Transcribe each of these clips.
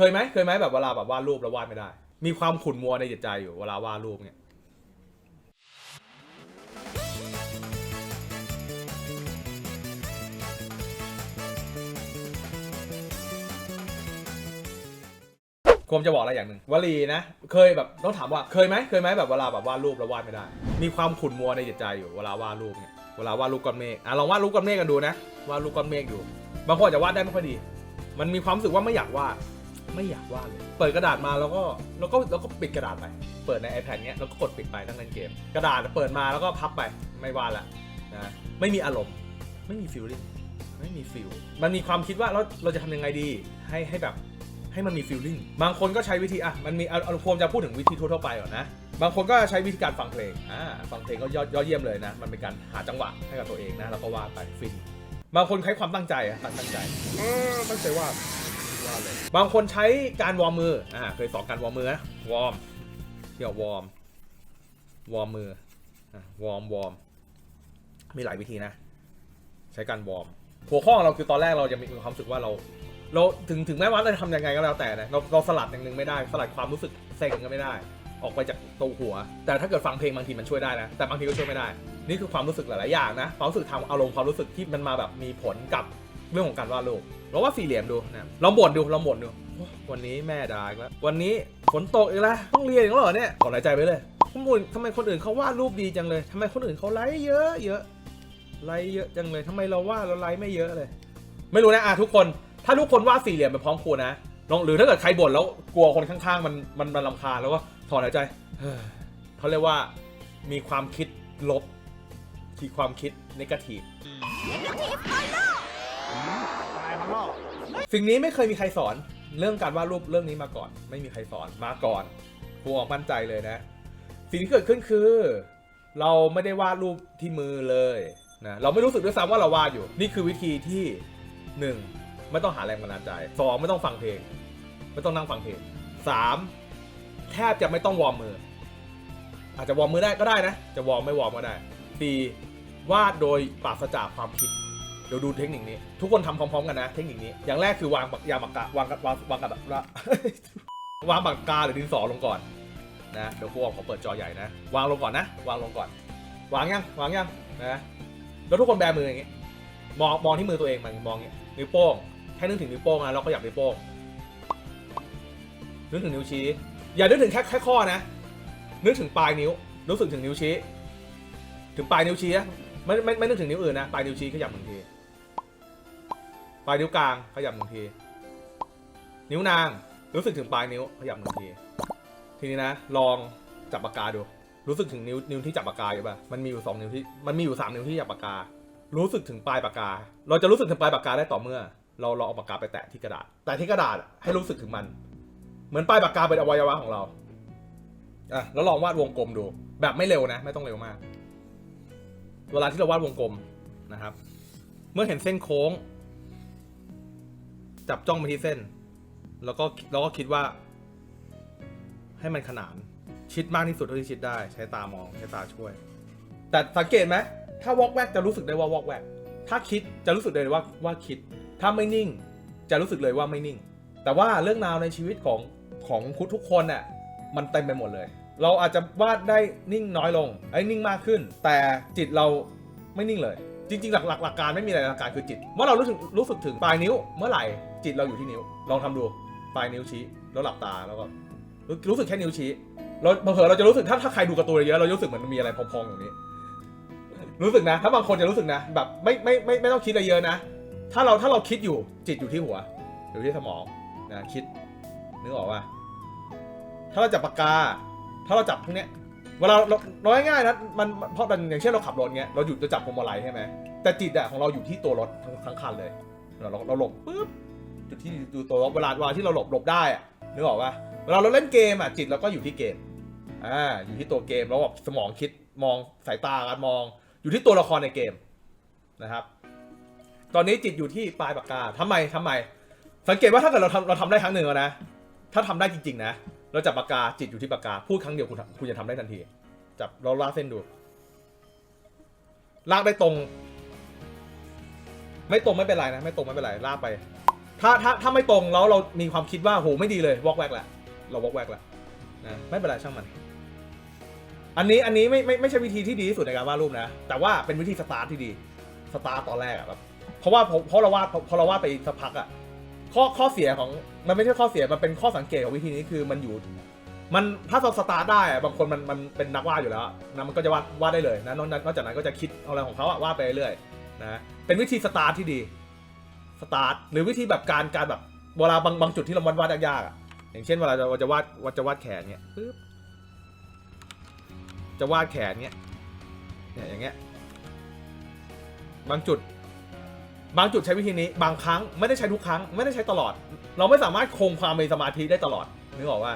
เคยไหมเคยไหมแบบเวลาแบบวาดรูปแล้ววาดไม่ได้ มีความขุ่นมัวในจิตใจอยู่เวลาวาดรูปเนี่ยผมจะบอกอะไรอย่างหนึ่งวลีนะ เคยแบบต้องถามว่าเคยไหมเคยไหมแบบเวลาแบบวาดรูปแล้ววาดไม่ได้ มีความขุ่นมัวในจิตใจอยู่เวลาวาดรูปเนี่ยเวลาวาดรูปก้อนเมฆอะลองวาดรูปก้อนเมฆกันดูนะวาดรูปก้อนเมฆอยู่ บางคนจะวาดได้ไม่ค่อยดี มันมีความรู้สึกว่าไม่อยากวาด ไม่อยากวาดเลย เปิดกระดาษมาแล้วก็แล้วก็แล้วก็ปิดกระดาษไป เปิดใน iPad เนี้ยแล้วก็กดปิดไปนั่งเล่นเกม กระดาษเปิดมาแล้วก็พับไปไม่วาดละนะไม่มีอารมณ์ไม่มีฟีลลิ่งไม่มีฟีลมันมีความคิดว่าเราเราจะทำยังไงดีให้ให้แบบให้มันมีฟีลลิ่งบางคนก็ใช้วิธีอะมันมีอาเอาควรจะพูดถึงวิธีทั่วๆไปก่อนนะบางคนก็ใช้วิธีการฟังเพลงอ่าฟังเพลงก็ยอดยอดเยี่ยมเลยนะ มันเป็นการหาจังหวะให้กับตัวเองนะแล้วก็วาดไปฟินบางคนใช้ความตั้งใจอะตั้งใจเออตั้งใจวาด ว่าเลย บางคนใช้การวอร์มมือ อ่า เคยสอนการวอร์มมือนะ วอร์มเดี๋ยววอร์ม วอร์มมืออะวอร์ม วอร์ม มีหลายวิธีนะ ใช้การวอร์ม หัวข้อของเราคือตอนแรกเราจะมีความรู้สึกว่าเรา เราถึงถึงแม้ว่าเราจะทำยังไงก็แล้วแต่นะ เราเราสลัดอย่างหนึ่งไม่ได้ สลัดความรู้สึกเซ็งก็ไม่ได้ ออกไปจากตัวหัว แต่ถ้าเกิดฟังเพลงบางทีมันช่วยได้นะ แต่บางทีก็ช่วยไม่ได้ นี่คือความรู้สึกหลาย ๆ อย่างนะ ความรู้สึกทางอารมณ์ความรู้สึกที่มันมาแบบมีผลกับ เรื่องของการวาดรูปเราว่าสี่เหลี่ยมดูนะลองบ่นดูลองบ่นดู วันนี้แม่ด่าอีกแล้ววันนี้ฝนตกอีกแล้วต้องเรียนอีกแล้วเหรอเนี่ยขอหายใจไปเลยข้อมูลทำไมคนอื่นเขาวาดรูปดีจังเลยทำไมคนอื่นเขาไลค์เยอะเยอะไลค์เยอะจังเลยทำไมเราวาดเราไลค์ไม่เยอะเลย ไม่รู้นะอะทุกคน ถ้าทุกคนวาดสี่เหลี่ยมไปพร้อมครูนะลองหรือถ้าเกิดใครบ่นแล้วกลัวคนข้างๆ มันมันมันลำคาญแล้วก็ถอนหายใจเฮ้ยเขาเรียกว่ามีความคิดลบ ที่ความคิดนกาทีฟ ตายมันล่อสิ่งนี้ไม่เคยมีใครสอน เรื่องการวาดรูปเรื่องนี้มาก่อน ไม่มีใครสอนมาก่อนครูออกมั่นใจเลยนะ สิ่งที่เกิดขึ้นคือ เราไม่ได้วาดรูปที่มือเลยนะเราไม่รู้สึกด้วยซ้ำว่าเราวาดอยู่ นี่คือวิธีที่หนึ่งไม่ต้องหาแรงบันดาลใจสองไม่ต้องฟังเพลง ไม่ต้องนั่งฟังเพลงสามแทบจะไม่ต้องวอร์มมือ อาจจะวอร์มมือได้ก็ได้นะ จะวอร์มไม่วอร์มก็ได้สี่วาดโดยปราศจากความคิด เดี๋ยวดูเทคนิคนี้ ทุกคนทำพร้อมๆกันนะ เทคนิคนี้ อย่างแรกคือวางปากยาปากกาวางวางวางกับละวางปากกาหรือดินสอลงก่อนนะเดี๋ยวครูออกขอเปิดจอใหญ่นะ วางลงก่อนนะ วางลงก่อน วางยังวางยังนะแล้วทุกคนแบมืออย่างงี้มองมองที่มือตัวเองมันมองอย่างงี้นิ้วโป้งแค่นึกถึงนิ้วโป้งนะแล้วก็อยากนิ้วโป้งนึกถึงนิ้วชี้ อย่านึกถึงแค่แค่ข้อนะ นึกถึงปลายนิ้ว รู้สึกถึงนิ้วชี้ ถึงปลายนิ้วชี้ไม่ไม่ไม่นึกถึงนิ้วอื่นนะ ปลายนิ้วชี้ขยับหนึ่งที ปลายนิ้วกลางขยับหนึ่งที นิ้วนาง รู้สึกถึงปลายนิ้วขยับหนึ่งที ทีนี้นะ ลองจับปากกาดู รู้สึกถึงนิ้วนิ้วที่จับปากกาอยู่ป่ะ มันมีอยู่สองนิ้วที่ มันมีอยู่สามนิ้วที่จับปากกา รู้สึกถึงปลายปากกา เราจะรู้สึกถึงปลายปากกาได้ต่อเมื่อ เราเราเอาปากกาไปแตะที่กระดาษ แต่ที่กระดาษให้รู้สึกถึงมัน เหมือนปลายปากกาเป็นอวัยวะของเรา อะ แล้วลองวาดวงกลมดู แบบไม่เร็วนะ ไม่ต้องเร็วมาก เวลาที่เราวาดวงกลมนะครับ เมื่อเห็นเส้นโค้ง จับจ้องไปที่เส้น แล้วก็แล้วก็คิดว่า ให้มันขนาน ชิดมากที่สุดเท่าที่ชิดได้ ใช้ตามองใช้ตาช่วย แต่สังเกตไหมถ้าวอกแวกจะรู้สึกได้ว่าวอกแวกถ้าคิดจะรู้สึกเลยว่าว่าคิด ถ้าไม่นิ่ง จะรู้สึกเลยว่าไม่นิ่ง แต่ว่าเรื่องราวในชีวิตของของคุณทุกคนน่ะมันเต็มไปหมดเลย เราอาจจะวาดได้นิ่งน้อยลงไอ้นิ่งมากขึ้น แต่จิตเราไม่นิ่งเลย จริง ๆ หลักหลักหลักการไม่มีอะไรหลักการคือจิต เมื่อเรารู้สึกรู้สึกถึงปลายนิ้วเมื่อไหร่ จิตเราอยู่ที่นิ้ว ลองทำดูปลายนิ้วชี้แล้วหลับตาแล้วก็รู้สึกแค่นิ้วชี้เราเผลอเราจะรู้สึกถ้าถ้าใครดูกร์ตูนเยอะเรารู้สึกเหมือนมีอะไรพองๆอย่างนี้ รู้สึกนะ ถ้าบางคนจะรู้สึกนะ แบบไม่ไม่ไม่ไม่ต้องคิดอะไรเยอะนะ ถ้าเราถ้าเราคิดอยู่จิตอยู่ที่หัว อยู่ที่สมองนะคิดนึกออกว่าถ้าเราจับปากกา ถ้าเราจับพวกเนี้ยเวลาเราเราง่ายๆนะมันเพราะมันอย่างเช่นเราขับรถเงี้ยเราหยุดจะจับพวงมาลัยใช่ไหมแต่จิตอะของเราอยู่ที่ตัวรถทั้งคันเลยเราเราเราหลบปุ๊บ จุดที่อยู่ตัวเวลาเวลาที่เราหลบหลบได้อะนึกออกว่าเวลาเราเล่นเกมอะจิตเราก็อยู่ที่เกมอ่าอยู่ที่ตัวเกมแล้วแบบสมองคิดมองสายตาการมอง อยู่ที่ตัวละครในเกมนะครับ ตอนนี้จิตอยู่ที่ปลายปากกาทำไมทำไม สังเกตว่าถ้าเกิดเราทำเราทำได้ครั้งหนึ่งแล้วนะ ถ้าทำได้จริง ๆ นะ เราจับปากกาจิตอยู่ที่ปากกาพูดครั้งเดียวคุณคุณจะทำได้ทันที จับเราลากเส้นดูลากได้ตรง ไม่ตรงไม่เป็นไรนะ ไม่ตรงไม่เป็นไรลากไป ถ้าถ้าถ้าไม่ตรงแล้วเรามีความคิดว่าโหไม่ดีเลยวอกแวกแหละเราวอกแวกแหละนะไม่เป็นไรช่างมัน อันนี้อันนี้ไม่ไม่ไม่ใช่วิธีที่ดีที่สุดในการวาดรูปนะ แต่ว่าเป็นวิธีสตาร์ทที่ดีสตาร์ทตอนแรกอะแบบเพราะว่าเพราะเพราะเราวาดเพราะเราวาดไปสักพักอะข้อข้อเสียของมันไม่ใช่ข้อเสียมันเป็นข้อสังเกตของวิธีนี้คือมันอยู่มันถ้าเราสตาร์ทได้อะบางคนมันมันเป็นนักวาดอยู่แล้วนะมันก็จะวาดวาดได้เลยนะนอกจากนั้นก็จะคิดอะไรของเขาอะวาดไปเรื่อยนะเป็นวิธีสตาร์ทที่ดี สตาร์ทหรือวิธีแบบการการแบบเวลาบางบางจุดที่เราวาดวาดยากๆอะอย่างเช่นเวลาเราจะวาดวาดจะวาดแขนเนี้ยปึ๊บจะวาดแขนเนี้ยเนี่ยอย่างเงี้ยบางจุด บางจุดใช้วิธีนี้ บางครั้งไม่ได้ใช้ทุกครั้ง ไม่ได้ใช้ตลอด เราไม่สามารถคงความมีสมาธิได้ตลอดนึกออกว่า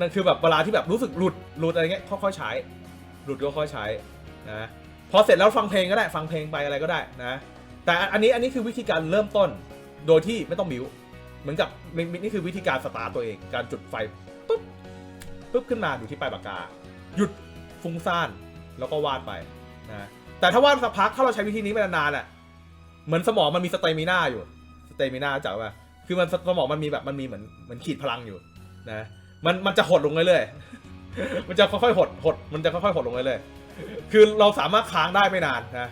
นั่นคือแบบเวลาที่แบบรู้สึกหลุดหลุดอะไรเงี้ยค่อยๆใช้ หลุดก็ค่อยใช้นะพอเสร็จแล้วฟังเพลงก็ได้ฟังเพลงไปอะไรก็ได้นะ แต่อันนี้อันนี้คือวิธีการเริ่มต้นโดยที่ไม่ต้องบิวเหมือนกับนี่นี่คือวิธีการสตาร์ตัวเอง การจุดไฟปุ๊บปุ๊บขึ้นมาอยู่ที่ปลายปากกา หยุดฟุ้งซ่านแล้วก็วาดไปนะแต่ถ้าวาดสักพักถ้าเราใช้วิธีนี้ไปนานๆอะเหมือนสมองมันมีสเตมิน่าอยู่สเตมิน่าจากว่าคือมันสมองมันมีแบบมันมีเหมือนเหมือนขีดพลังอยู่นะมันมันจะหดลงเรื่อยๆมันจะค่อยๆหดหด มันจะค่อยๆหดลงเรื่อยๆคือเราสามารถค้างได้ไม่นานนะ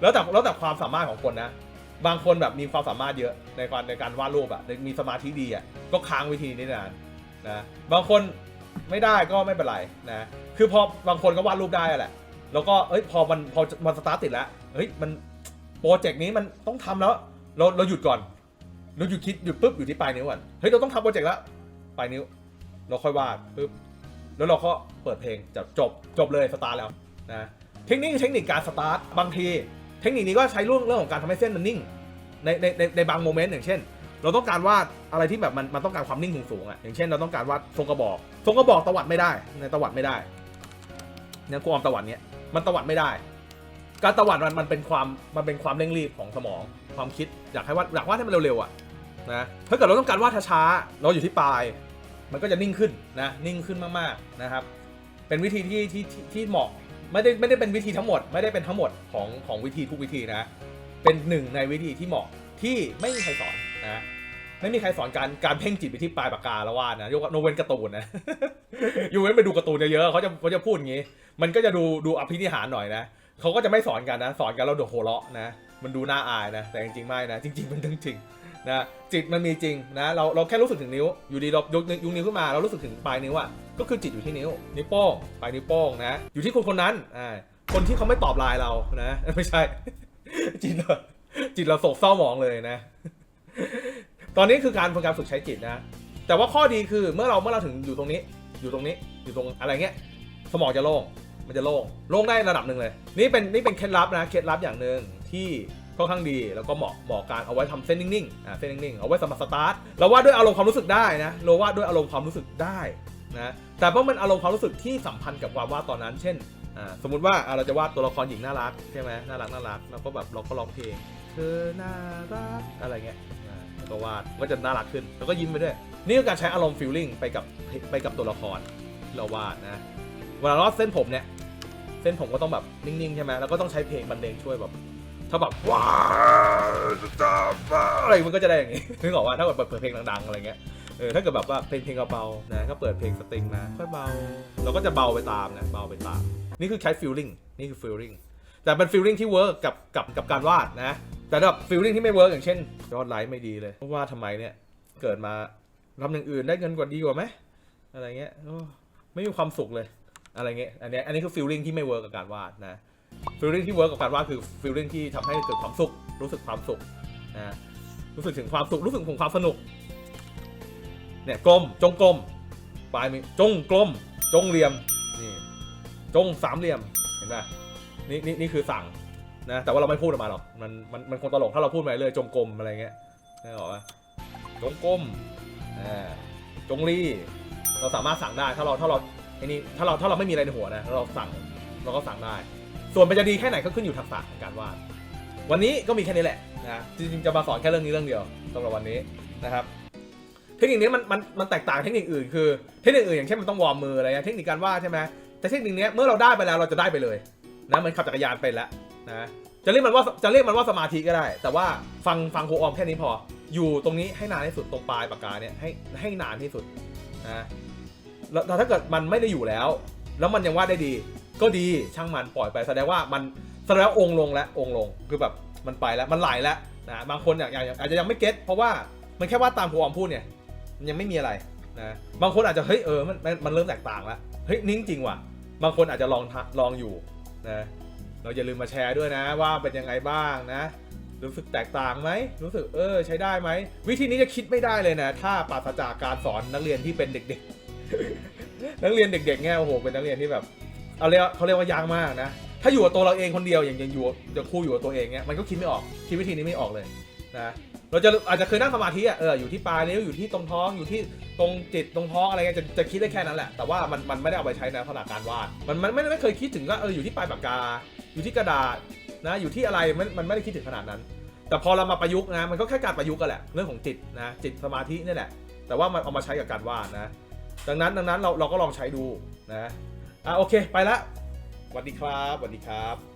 แล้วแต่แล้วแต่ความสามารถของคนนะ บางคนแบบมีความสามารถเยอะในการในการวาดรูปอะมีสมาธิดีอะก็ค้างวิธีนี้นานนะบางคนไม่ได้ก็ไม่เป็นไรนะคือพอบางคนก็วาดรูปได้แหละ แล้วก็เอ้ยพอมันพอมันสตาร์ทติดแล้วเฮ้ยมันโปรเจกต์นี้มันต้องทำแล้วเราเราหยุดก่อนเราหยุดคิดหยุดปุ๊บอยู่ที่ปลายนิ้วก่อนเฮ้ยเราต้องทำโปรเจกต์แล้วปลายนิ้ว เราค่อยวาดปุ๊บแล้วเราก็เปิดเพลงจะจบจบเลยสตาร์ทแล้วนะเทคนิคเทคนิคการสตาร์ทบางที เทคนิคนี้ก็ใช้เรื่องเรื่องของการทำให้เส้นมันนิ่งในในในในบางโมเมนต์อย่างเช่น เราต้องการวาดอะไรที่แบบมันมันต้องการความนิ่งสูงๆอะอย่างเช่นเราต้องการวาดทรงกระบอกทรงกระบอกตวัดไม่ได้ในตวัดไม่ได้เนี่ยความตวัดเนี้ยมันตวัดไม่ได้ การตวัดมันมันเป็นความมันเป็นความเร่งรีบของสมองความคิดอยากให้วาดอยากวาดให้มันเร็วๆอะนะถ้าเกิดเราต้องการวาดช้าๆเราอยู่ที่ปลาย มันก็จะนิ่งขึ้นนะนิ่งขึ้นมากๆนะครับ เป็นวิธีที่ที่ที่เหมาะ ไม่ได้ไม่ได้เป็นวิธีทั้งหมด ไม่ได้เป็นทั้งหมดของของวิธีทุกวิธีนะ เป็นหนึ่งในวิธีที่เหมาะที่ไม่มีใครสอนนะไม่มีใครสอนการการเพ่งจิตไปที่ปลายปากกาแล้ววาดนะยกโนเวนการ์ตูนนะยูเว้นไปดูการ์ตูนเยอะๆเขาจะเขาจะพูดอย่างนี้ มันก็จะดูดูอภินิหารหน่อยนะเขาก็จะไม่สอนกันนะ สอนกันแล้วดือดโหเราะนะ มันดูน่าอายนะ แต่จริงๆไม่นะ จริง ๆ มันเรื่องจริง นะจิตมันมีจริงนะเราเราแค่รู้สึกถึงนิ้ว อยู่ดีเรายกยกนิ้วขึ้นมาเรารู้สึกถึงปลายนิ้วอะก็คือจิตอยู่ที่นิ้วนิ้วโป้งปลายนิ้วโป้งนะ อยู่ที่คนคนนั้นอ่าคนที่เขาไม่ตอบไลน์เรานะไม่ใช่ จิตเราจิตเราโศกเศร้าหมองเลยนะ ตอนนี้คือการฝึกการฝึกใช้จิตนะ แต่ว่าข้อดีคือเมื่อเราเมื่อเราถึงอยู่ตรงนี้ อยู่ตรงนี้อยู่ตรงอะไรเงี้ยสมองจะโล่งมันจะโล่งโล่งได้ระดับหนึ่งเลย นี่เป็นนี่เป็นเคล็ดลับนะเคล็ดลับอย่างหนึ่งที่ ค่อนข้างดีแล้วก็เหมาะเหมาะการเอาไว้ทำเส้นนิ่งๆอ่าเส้นนิ่งๆเอาไว้สำหรับสตาร์ทเราวาดด้วยอารมณ์ความรู้สึกได้นะเราวาดด้วยอารมณ์ความรู้สึกได้นะแต่ว่ามันอารมณ์ความรู้สึกที่สัมพันธ์กับความวาดตอนนั้น เช่นอ่าสมมุติว่าเราจะวาดตัวละครหญิงน่ารักใช่ไหมน่ารักน่ารักเราก็แบบเราก็ร้องเพลงเธอน่ารักอะไรเงี้ยแล้วก็วาดก็จะน่ารักขึ้น แล้วก็ยิ้มไปด้วย นี่คือการใช้อารมณ์ฟีลลิ่งไปกับไปกับตัวละครที่เราวาดนะเวลาเราวาดเส้นผมเนี่ยเส้นผมก็ต้องแบบนิ่งๆใช่ไหมแล้วก็ต้องใช้เพลงบรรเลงช่วยแบบ ถ้าแบบว้าวอะไรมันก็จะได้อย่างงี้นึกออกว่าถ้าเกิดเปิดเพลงดังๆอะไรเงี้ยเออถ้าเกิดแบบว่าเป็นเพลงเบาๆนะก็เปิดเพลงสตริงมาค่อยเบา เราก็จะเบาไปตามนะเบาไปตาม นี่คือใช้ฟีลลิ่งนี่คือฟีลลิ่งแต่เป็นฟีลลิ่งที่เวิร์กกับกับกับการวาดนะ แต่แบบฟีลลิ่งที่ไม่เวิร์กอย่างเช่นยอดไลค์ไม่ดีเลยเพราะว่าทำไมเนี่ยเกิดมาทำอย่างอื่นได้เงินกว่าดีกว่าไหมอะไรเงี้ยไม่มีความสุขเลยอะไรเงี้ยอันนี้อันนี้คือฟีลลิ่งที่ไม่เวิร์กกับการวาดนะ ฟีลลิ่งที่เวิร์กกับการวาดคือฟีลลิ่งที่ทำให้เกิดความสุข รู้สึกความสุขนะรู้สึกถึงความสุข รู้สึกถึงความสนุก เนี่ยกลม จงกลม ปลายมีจงกลม จงเหลี่ยม นี่ จงสามเหลี่ยม เห็นไหมนี่นี่นี่คือสั่งนะ แต่ว่าเราไม่พูดออกมาหรอก มันมันมันคงตลกถ้าเราพูดไปเลยจงกลมอะไรเงี้ยได้หรอปะจงกลมอ่าจงรีเราสามารถสั่งได้ ถ้าเราถ้าเราไอ้นี่ถ้าเราถ้าเราไม่มีอะไรในหัวนะแล้วเราสั่งเราก็สั่งได้ ส่วนมันจะดีแค่ไหนก็ขึ้นอยู่ทักษะในการวาด วันนี้ก็มีแค่นี้แหละนะจริงๆจะมาสอนแค่เรื่องนี้เรื่องเดียวสำหรับวันนี้นะครับ เทคนิคนี้มันมันมันแตกต่างเทคนิคอื่นคือเทคนิคอื่นอย่างเช่นมันต้องวอร์มมืออะไรเงี้ยเทคนิคการวาดใช่ไหมแต่เทคนิคนี้เมื่อเราได้ไปแล้วเราจะได้ไปเลยนะมันขับจักรยานเป็นแล้วนะจะเรียกมันว่าจะเรียกมันว่าสมาธิก็ได้ แต่ว่าฟังฟังครูออมแค่นี้พอ อยู่ตรงนี้ให้นานที่สุดตรงปลายปากกาเนี่ยให้ให้นานที่สุดนะแล้วแล้วถ้าเกิดมันไม่ได้อยู่แล้ว แล้วมันยังวาดได้ดี ก็ดีช่างมันปล่อยไปแสดงว่ามันแสดงว่าองค์ลงแล้วองค์ลงคือแบบมันไปแล้วมันไหลแล้วนะบางคนอยากอยากอาจจะยังไม่เก็ตเพราะว่ามันแค่ว่าตามครูออมพูดเนี่ยมันยังไม่มีอะไรนะบางคนอาจจะเฮ้ยเออมันมันมันเริ่มแตกต่างแล้วเฮ้ยนิ่งจริงว่ะบางคนอาจจะลองลองอยู่นะเราอย่าลืมมาแชร์ด้วยนะว่าเป็นยังไงบ้างนะ รู้สึกแตกต่างไหมรู้สึกเออใช้ได้ไหมวิธีนี้จะคิดไม่ได้เลยนะ ถ้าปราศจากการสอนนักเรียนที่เป็นเด็ก ๆ นักเรียนเด็กๆเนี่ยโอ้โหเป็นนักเรียนที่แบบ เอาเรียกเขาเรียกว่ายากมากนะ ถ้าอยู่กับตัวเราเองคนเดียวอย่างอย่างอยู่อย่างครูอยู่กับตัวเองเนี่ยมันก็คิดไม่ออกคิดวิธีนี้ไม่ออกเลยนะเราจะอาจจะเคยนั่งสมาธิอะเอออยู่ที่ปลายนิ้วอยู่ที่ตรงท้องอยู่ที่ตรงจิตตรงท้องอะไรเงี้ยจะจะคิดได้แค่นั้นแหละแต่ว่ามันมันไม่ได้เอาไปใช้ในลักษณะการวาดมันมันไม่ไม่เคยคิดถึงว่าเอออยู่ที่ปลายปากกา อยู่ที่กระดาษนะอยู่ที่อะไรมันมันไม่ได้คิดถึงขนาดนั้น แต่พอเรามาประยุกต์นะมันก็แค่การประยุกต์กันแหละเรื่องของจิตนะจิตสมาธินี่แหละแต่ว่ามันเอามาใช้กับการวาดนะ ดังนั้นดังนั้นเราเราก็ลองใช้ดูนะ อะโอเค ไปละสวัสดีครับสวัสดีครับ